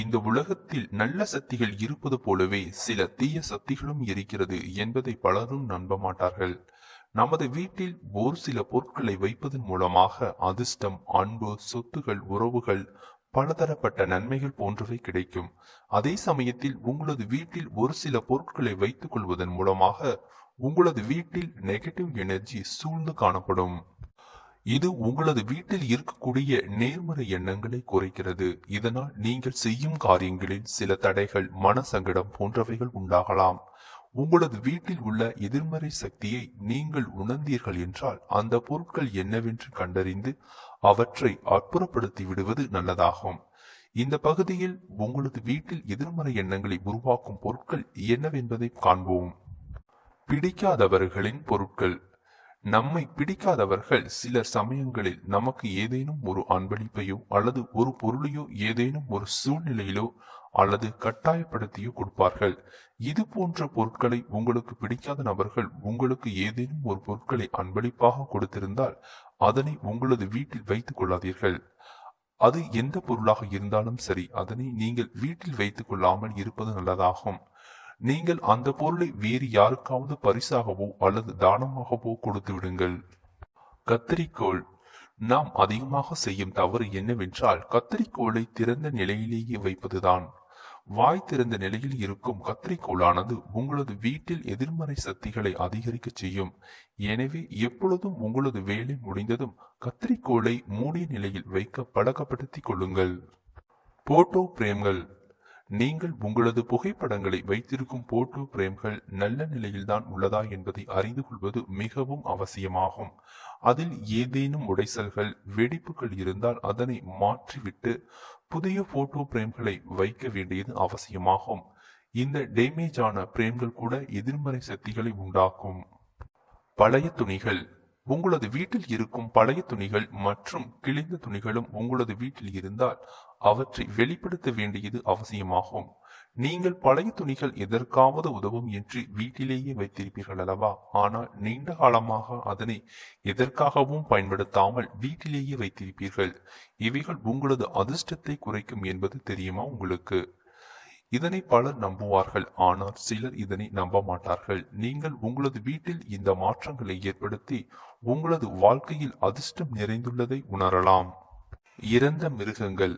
இந்த உலகத்தில் நல்ல சக்திகள் இருப்பது போலவே சில தீய சக்திகளும் இருக்கிறது என்பதை பலரும் நம்ப மாட்டார்கள். நமது வீட்டில் ஒரு சில பொருட்களை வைப்பதன் மூலமாக அதிர்ஷ்டம் அன்பு சொத்துகள் உறவுகள் பலதரப்பட்ட நன்மைகள் போன்றவை கிடைக்கும். அதே சமயத்தில் உங்களது வீட்டில் ஒரு சில பொருட்களை வைத்துக் கொள்வதன் மூலமாக உங்களது வீட்டில் நெகட்டிவ் எனர்ஜி சூழ்ந்து காணப்படும். இது உங்களது வீட்டில் இருக்கக்கூடிய நேர்மறை எண்ணங்களை குறைக்கிறது. இதனால் நீங்கள் செய்யும் காரியங்களில் சில தடைகள் மனசங்கடம் போன்றவைகள் உண்டாகலாம். உங்களது வீட்டில் உள்ள எதிர்மறை சக்தியை நீங்கள் உணர்ந்தீர்கள் என்றால் அந்த பொருட்கள் என்னவென்று கண்டறிந்து அவற்றை அற்புறப்படுத்தி விடுவது நல்லதாகும். இந்த பகுதியில் உங்களது வீட்டில் எதிர்மறை எண்ணங்களை உருவாக்கும் பொருட்கள் என்னவென்பதை காண்போம். பிடிக்காதவர்களின் பொருட்கள். நம்மை பிடிக்காதவர்கள் சில சமயங்களில் நமக்கு ஏதேனும் ஒரு அன்பளிப்பையோ அல்லது ஒரு பொருளையோ ஏதேனும் ஒரு சூழ்நிலையிலோ அல்லது கட்டாயப்படுத்தியோ கொடுப்பார்கள். இது போன்ற பொருட்களை உங்களுக்கு பிடிக்காத நபர்கள் உங்களுக்கு ஏதேனும் ஒரு பொருட்களை அன்பளிப்பாக கொடுத்திருந்தால் அதனை உங்களது வீட்டில் வைத்துக் கொள்ளாதீர்கள். அது எந்த பொருளாக இருந்தாலும் சரி அதனை நீங்கள் வீட்டில் வைத்துக் கொள்ளாமல் இருப்பது நல்லதாகும். நீங்கள் அந்த பொருளை வேறு யாருக்காவது பரிசாகவோ அல்லது தானமாகவோ கொடுத்து விடுங்கள். கத்தரிக்கோள். நாம் அதிகமாக செய்யும் தவறு என்னவென்றால் கத்தரிக்கோளை திறந்த நிலையிலேயே வைப்பதுதான். வாய் திறந்த நிலையில் இருக்கும் கத்தரிக்கோளானது உங்களது வீட்டில் எதிர்மறை சக்திகளை அதிகரிக்க செய்யும். எனவே எப்பொழுதும் உங்களது வேலை முடிந்ததும் கத்தரிக்கோளை மூடிய நிலையில் வைக்க பழக்கப்படுத்திக் கொள்ளுங்கள். போட்டோ பிரேம்கள். நீங்கள் உங்களது புகைப்படங்களை வைத்திருக்கும் போட்டோ பிரேம்கள் நல்ல நிலையில்தான் உள்ளதா என்பதை அறிந்து கொள்வது மிகவும் அவசியமாகும். அதில் ஏதேனும் உடைசல்கள் வெடிப்புகள் இருந்தால் அதனை மாற்றிவிட்டு புதிய போட்டோ பிரேம்களை வைக்க வேண்டியது அவசியமாகும். இந்த டேமேஜ் ஆன பிரேம்கள் கூட எதிர்மறை சக்திகளை உண்டாக்கும். பழைய துணிகள் உங்களது வீட்டில் இருக்கும் பழைய துணிகள் மற்றும் கிழிந்த துணிகளும் உங்களது வீட்டில் இருந்தால் அவற்றை வெளிப்படுத்த வேண்டியது அவசியமாகும். நீங்கள் பழைய துணிகள் எதற்காவது உதவும் என்று வீட்டிலேயே வைத்திருப்பீர்கள் அல்லவா? ஆனால் நீண்ட காலமாக அதனை எதற்காகவும் பயன்படுத்தாமல் வீட்டிலேயே வைத்திருப்பீர்கள். இவைகள் உங்களது அதிர்ஷ்டத்தை குறைக்கும் என்பது தெரியுமா உங்களுக்கு? இதனை பலர் நம்புவார்கள் ஆனால் சிலர் இதனை நம்ப மாட்டார்கள். நீங்கள் உங்களது வீட்டில் இந்த மாற்றங்களை ஏற்படுத்தி உங்களது வாழ்க்கையில் அதிர்ஷ்டம் நிறைந்துள்ளதை உணரலாம். இறந்த மிருகங்கள்.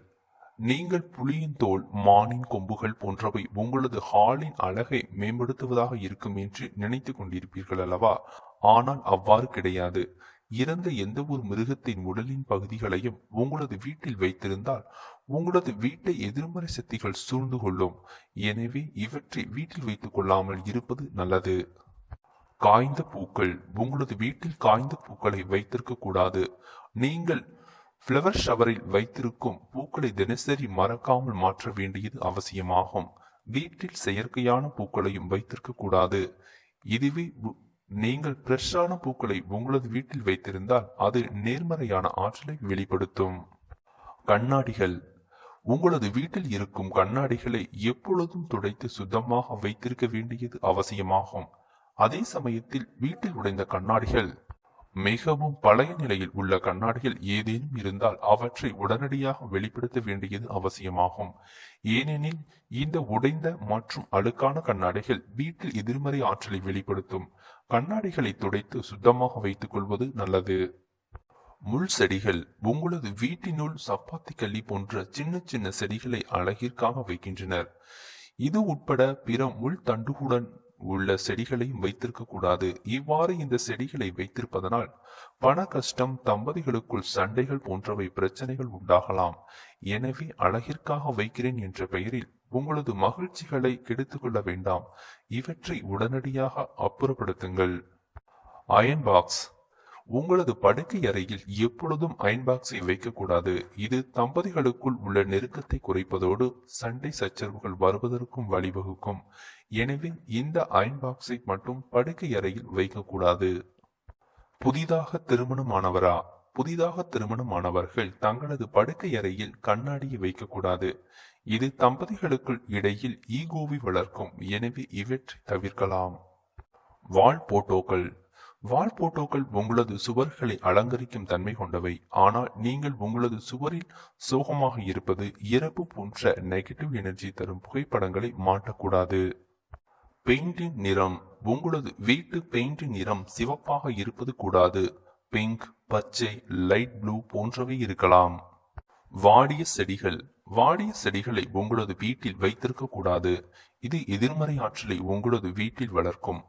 நீங்கள் புலியின் தோல் மானின் கொம்புகள் போன்றவை உங்களது ஹாலின் அழகை மேம்படுத்துவதாக இருக்கும் என்று நினைத்து கொண்டிருப்பீர்கள் அல்லவா? ஆனால் அவ்வாறு கிடையாது. இறந்த எந்த ஒரு மிருகத்தின் உடலின் பகுதிகளையும் உங்களது வீட்டில் வைத்திருந்தால் உங்களது வீட்டை எதிர்மறை சக்திகள் சூழ்ந்து கொள்ளும். எனவே இவற்றை வீட்டில் வைத்துக் கொள்ளாமல் இருப்பது நல்லது. காய்ந்த பூக்கள். உங்களது வீட்டில் காய்ந்த பூக்களை வைத்திருக்க கூடாது. நீங்கள் பிளவர் ஷவரில் வைத்திருக்கும் பூக்களை தினசரி மறக்காமல் மாற்ற வேண்டியது அவசியமாகும். வீட்டில் செயற்கையான பூக்களையும் வைத்திருக்க கூடாது. இதுவே நீங்கள் ஃப்ரெஷ்ஷான பூக்களை உங்களது வீட்டில் வைத்திருந்தால் அது நேர்மறையான ஆற்றலை வெளிப்படுத்தும். கண்ணாடிகள். உங்களது வீட்டில் இருக்கும் கண்ணாடிகளை எப்பொழுதும் துடைத்து சுத்தமாக வைத்திருக்க வேண்டியது அவசியமாகும். அதே சமயத்தில் வீட்டில் உடைந்த கண்ணாடிகள். மிகவும் பழைய நிலையில் உள்ள கண்ணாடிகள் ஏதேனும் இருந்தால் அவற்றை உடனடியாக வெளிப்படுத்த வேண்டியது அவசியமாகும். ஏனெனில் இந்த உடைந்த மற்றும் அழுக்கான கண்ணாடிகள் வீட்டில் எதிர்மறை ஆற்றலை வெளிப்படுத்தும். கண்ணாடிகளை துடைத்து சுத்தமாக வைத்துக் கொள்வது நல்லது. முள் செடிகள் உங்களது வீட்டினுள் சப்பாத்தி கள்ளி போன்ற சின்ன சின்ன செடிகளை அழகிற்காக வைக்கின்றனர். இது உட்பட பிற முள் தண்டுகளுடன் உள்ள செடிகளையும் வைத்திருக்க கூடாது. இவ்வாறு இந்த செடிகளை வைத்திருப்பதனால் பண கஷ்டம் தம்பதிகளுக்குள் சண்டைகள் போன்றவை பிரச்சனைகள் உண்டாகலாம். எனவே அழகிற்காக வைக்கிறேன் என்ற பெயரில் உங்களது மகிழ்ச்சிகளை கெடுத்துக்கொள்ள வேண்டாம். இவற்றை உடனடியாக அப்புறப்படுத்துங்கள். Iron box. உங்களது படுக்கை அறையில் எப்பொழுதும் அயன் பாக்ஸை வைக்கக்கூடாது. இது தம்பதிகளுக்குள் உள்ள நெருக்கத்தை குறைப்பதோடு சண்டை சச்சரவுகள் வருவதற்கும் வழிவகுக்கும். எனவே இந்த அயன் பாக்ஸை மட்டும் படுக்கை அறையில் வைக்கக்கூடாது. புதிதாக திருமணமானவரா? புதிதாக திருமணமானவர்கள் தங்களது படுக்கை அறையில் கண்ணாடியை வைக்கக்கூடாது. இது தம்பதிகளுக்குள் இடையில் ஈகோவை வளர்க்கும். எனவே இவற்றை தவிர்க்கலாம். வால் போட்டோக்கள். வால் போட்டோக்கள் உங்களது சுவர்களை அலங்கரிக்கும் தன்மை கொண்டவை. ஆனால் நீங்கள் உங்களது சுவரில் சோகமாக இருப்பது இறப்பு போன்ற நெகட்டிவ் எனர்ஜி தரும் புகைப்படங்களை மாட்டக்கூடாது. பெயிண்டின் நிறம் உங்களது வீட்டு பெயிண்டின் நிறம் சிவப்பாக இருப்பது கூடாது. பிங்க் பச்சை லைட் ப்ளூ போன்றவை இருக்கலாம். வாடிய செடிகள். வாடிய செடிகளை உங்களது வீட்டில் வைத்திருக்க கூடாது இது எதிர்மறை ஆற்றலை உங்களது வீட்டில் வளர்க்கும்.